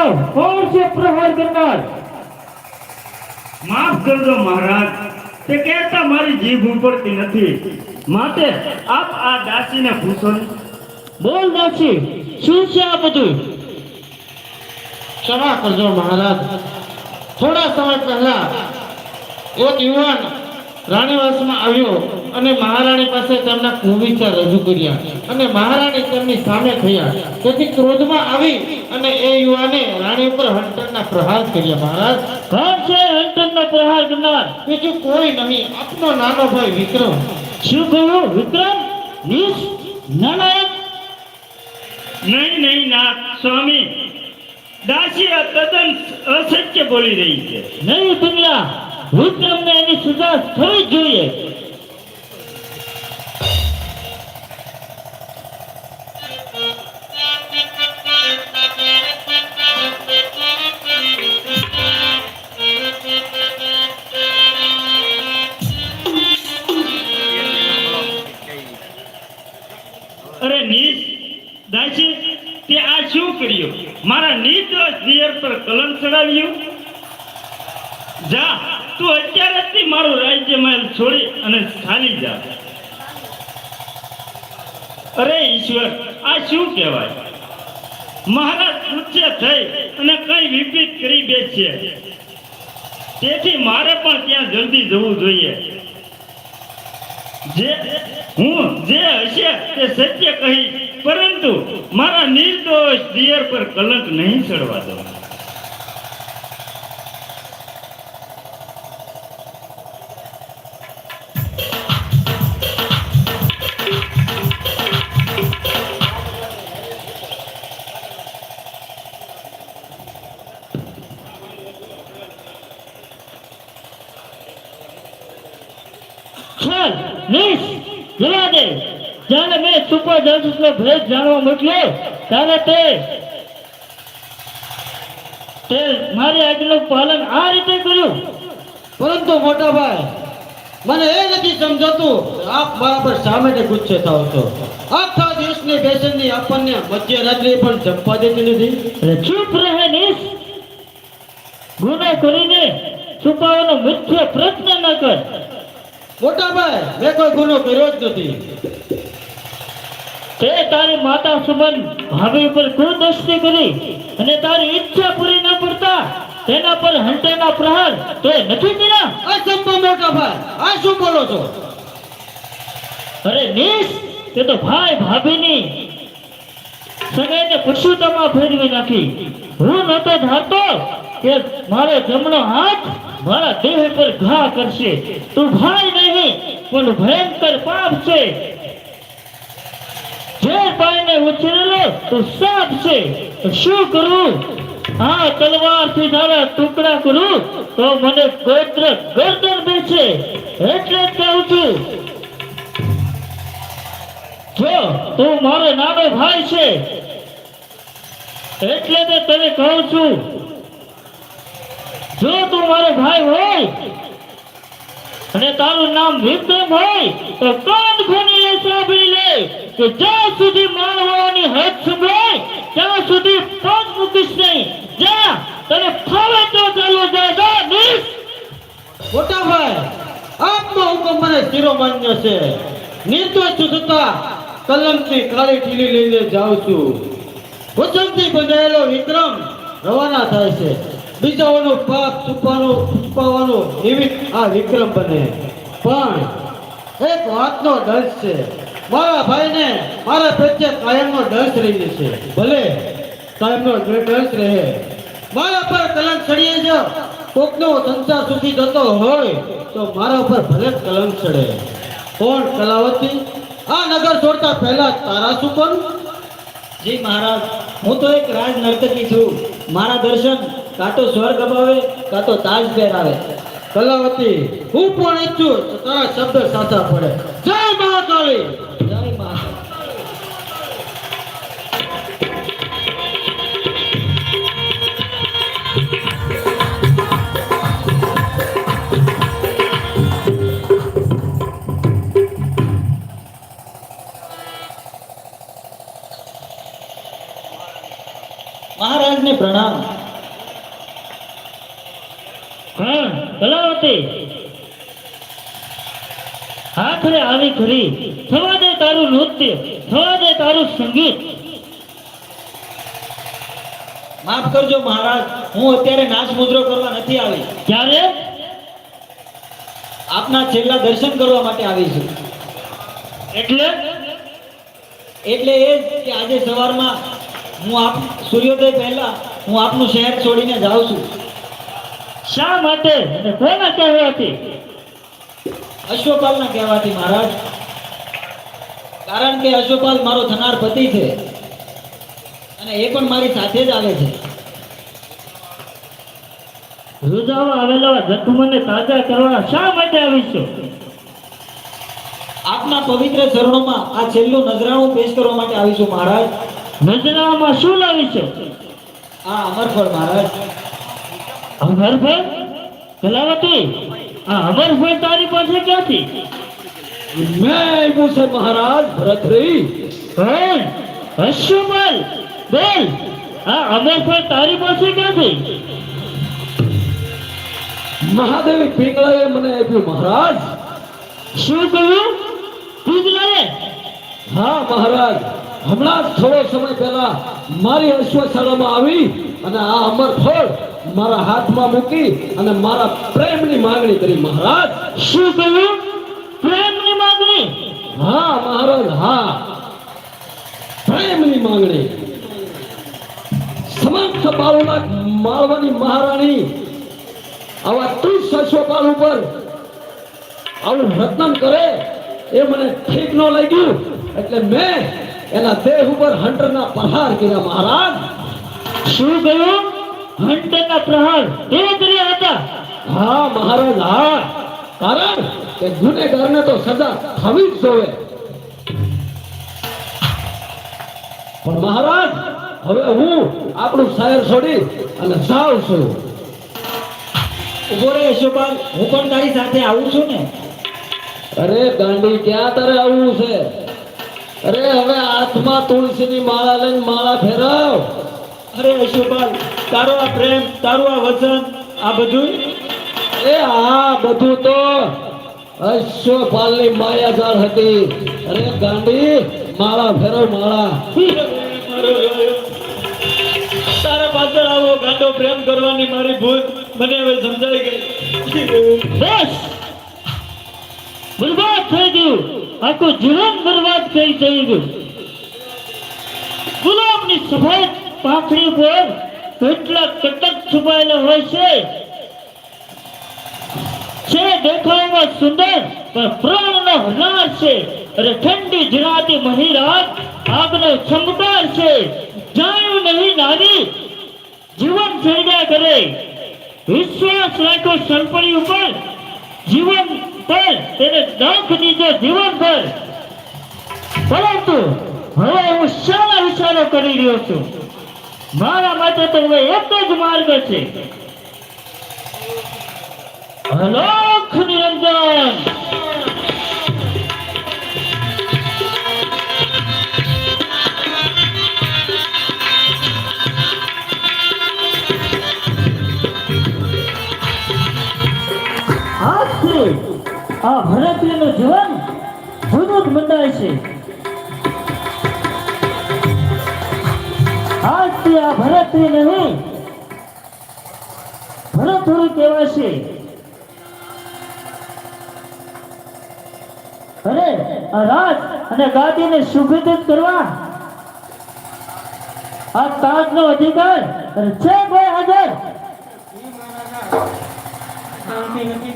બતાવ કોણ છે પ્રહાર કરનાર માફ કરજો મહારાજ, તે કહેતા મારી જીભ ઉપડતી નથી. માટે આપ આ દાસીને પૂછો બોલ દાસી, શું છે આ બધું? ક્ષમા કરજો મહારાજ. થોડા સમય પહેલા એક યુવાન રાણીવાસમાં આવ્યો અને મહારાણી પાસે તેમના કુવિચાર રજૂ કર્યા અને મહારાણી તેમની સામે થયા. તેથી ક્રોધમાં આવી અને એ યુવાને રાણી ઉપર હંટરના પ્રહાર કર્યા મહારાજ. કોણ છે હંટરનો પ્રહાર કરનાર? બીજું કોઈ નહીં આપનો નાનો ભાઈ વિક્રમ. શું કહ્યું વિક્રમ? નીચ નાલાયક નહીં નહીં ના સ્વામી. દાસી આ તદ્દન અસત્ય બોલી રહી છે. નહીં બિરલા વિક્રમને એની સજા થવી જોઈએ. અરે નીચ, દાસી, તે આ શું કર્યું? મારા દિયર પર કલમ ચડાવ્યું? જા તું અત્યારે જ મારું રાજ્ય મહેલ છોડી અને ચાલી જા. અરે ઈશ્વર, આ શું કહેવાય? મહારાજ ગુસ્સે થઈ અને કઈ વિપરીત કરી બેસે. તેથી મારે પણ ત્યાં જલ્દી જવું જોઈએ. જે હું જે હશે તે સત્ય કહી, પરંતુ મારા નિર્દોષ દિયર પર કલંક નહીં ચડવા દઉં. ચાલ નીચ જવા દે જ્યારે મેં સુપર જજનો ભેદ જાણવા મોકલ્યો ત્યારે તે તે મારી આજ્ઞાનું પાલન આ રીતે કર્યું? પરંતુ મોટા ભાઈ મને એ નથી સમજાતું આપ બરાબર માટે ગુસ્સે થાઓ છો. આખા દિવસની બેસનની આપણને મધ્યરાત્રિ પણ જમવા દેતી નથી. ચૂપ રહે નિશ. ગુનો કરીને છુપાવવાનો મુખ્ય પ્રયત્ન ન કર. મોટા ભાઈ મેં કોઈ ગુનો કર્યો જ નથી. તે તારી માતા સુમન ભાભી ઉપર કુદૃષ્ટિ કરી અને તારી ઈચ્છા પૂરી ન પડતા તેના પર હંટેના પ્રહાર તે નથી કર્યા? અસંભવ મોટા ભાઈ આ શું બોલો છો? અરે નીશ તે તો ભાઈ ભાભીની સગાઈને પુરુષોત્તમાં ફેરવી નાખી. હું નતો ધારતો કે મારો જમણો હાથ મારા દેહ પર ઘા કરશે. તું ભાઈ નહીં, પણ ભયંકર પાપ છે. જે ભાઈને ઉછરેલો, તો સાપ છે. શું કરું? આ તલવારથી તારા ટુકડા કરું, તો મને ગોત્ર ગરદન બેસે. એટલે જ કહું છું. જો, તું મારો નાનો ભાઈ છે. એટલે તો તને કહું છું. મારો ભાઈ હોય અને તારું નામ વિક્રમ હોય, તો કાન ખોલીને સાંભળી લે કે જ્યાં સુધી માનવાની હદ સંભળાય, ત્યાં સુધી પગ મૂકીશ નહીં. જા, તને ફાવે તો ચાલો જા જા નીસ મોટા ભાઈ આપનો હુકમ મને શિરોમાન્ય છે. નિર્દોષ છતાં કલમથી કાળી ઠીલી લઈને જાઉં છું. વચનથી બંધાયેલો વિક્રમ રવાના થાય છે. બીજાઓનું પાપ છુપાનું, છુપાવવાનું નિમિત્ત આ વિક્રમ બને. પણ એક વાતનો દર્શ છે. મારા ભાઈને મારા પ્રત્યે કાયમનો દર્શ રહી છે ભલે કાયમનો દર્શ રહે. મારા પર કલંક ચડીએ જો. કોકનો સંસાર સુખી જતો હોય તો મારા ઉપર ભલે જ કલંક ચડે. કોણ કલાવતી? આ નગર છોડતા પહેલા તારા શું જી મહારાજ, હું તો એક રાજ નર્તકી છું. મારા દર્શન કાં તો સ્વર્ગ અપાવે કાં તાજ પહેરાવે. કલાવતી, હું પણ ઈચ્છું તો તારા શબ્દ સાચા પડે. જય મહાકાળી! પ્રણામ. હા કલાવતી. આખરે આવી ખરી થવા દે તારું નૃત્ય થવા દે તારું સંગીત. માફ કરજો મહારાજ હું અત્યારે નાચ મુદ્રો કરવા નથી આવી. ક્યારે? આપના છેલ્લા દર્શન કરવા માટે આવી છું. એટલે? એટલે એ કે આજે સવારમાં હું આપ સૂર્યોદય પહેલા હું આપનું શહેર છોડીને જાઉં છું. શા માટે? અને કોના કહેવાથી અશ્વપાલના કહેવાથી મહારાજ, કારણ કે અશ્વપાલ મારો થનાર પતિ છે અને એ પણ મારી સાથે જ આવે છે. રોજાવા આવેલા જખમને તાજા કરવા શા માટે આવીશું આપના પવિત્ર ચરણોમાં આ છેલ્લું નજરાણું પેશ કરવા માટે આવીશું મહારાજ. નજરામાં શું લાવીશું આ અમરફળ, મહારાજ. અમરફળ કલાવતી આ અમરફળ તારી પાસે ક્યાંથી? મેં આવ્યું છે મહારાજ ભરતરી કોણ અશ્વપાલ બોલ. આ અમરફળ તારી પાસે ક્યાંથી? મહાદેવી પિંગળાએ મને આપ્યું મહારાજ. શું કહ્યું? પિંગળાએ હા મહારાજ. હમણાં જ થોડો સમય પહેલા મારી અશ્વશાળામાં આવી અને આ અમર ફળ મારા હાથમાં મૂકી અને મારા પ્રેમની માંગણી કરી મહારાજ શું કહ્યું? પ્રેમની માંગણી? હા મહારાજ હા. પ્રેમની માંગણી. સમસ્ત બાળોના માળવાની મહારાણી આવા ત્રીસ અશ્વપાલ ઉપર આવું રત્ન કરે એ મને ઠીક ન લાગ્યું. એટલે મેં એના દેહ ઉપર હંટરના પ્રહાર કર્યા મહારાજ. શું કહ્યું? હંટરના પ્રહાર? એ કર્યા હતા. હા મહારાજ હા. કારણ કે ગુનેગારને તો સજા થવી જ જોવે પણ મહારાજ હવે હું આપણું શહેર છોડી અને જાઉં છું. ઊભો રે અશ્વપાલ હું પણ તારી સાથે આવું છું ને. અરે ગાંડી ક્યાં તારે આવવું છે? અરે હવે હાથમાં તુલસીની માળા લઈને માળા ફેરવ. અરે અશુભાઈ તારો આ પ્રેમ તારું આ વચન આ બધું? એ આ બધું તો અશ્વપાલની માયાજાળ હતી. અરે ગાંડી માળા ફેરવ માળા. તારા પાછળ આવો ગાંડો પ્રેમ કરવાની મારી ભૂલ. મને હવે સમજાઈ ગઈ. બસ! બરબાદ થઈ ગયું. આખું જીવન બરબાદ થઈ થઈ ગયું. ગુલાબની સફેદ પાખડી પર કેટલા કટક છુપાયેલા હોય છે. છે દેખાવમાં સુંદર, પણ પ્રાણનો હનાર છે. અરે ઠંડી જરાતી મહી રાત આગનો ચમકાર છે. જાણ્યું નહીં નારી, જીવન સર્જા કરે. વિશ્વાસ રાખો સરપણી ઉપર, જીવન પર તેને દાખ દીધો જીવન પર. પરંતુ હવે હું શાના વિચારો કરી રહ્યો છું. મારા માટે તો હવે એક જ માર્ગ છે. અલોખ નિરંજન. આજથી આ ભરતીયનું જીવન જુદું જ મંડાય છે. આજથી આ ભરતરી નહીં ભરતરી કહેવાશે અરે, આ રાજ અને ગાદીને સુગંધિત કરવા, આ તાજનો અધિકાર છે કોઈ હાજર. શાંતિ નથી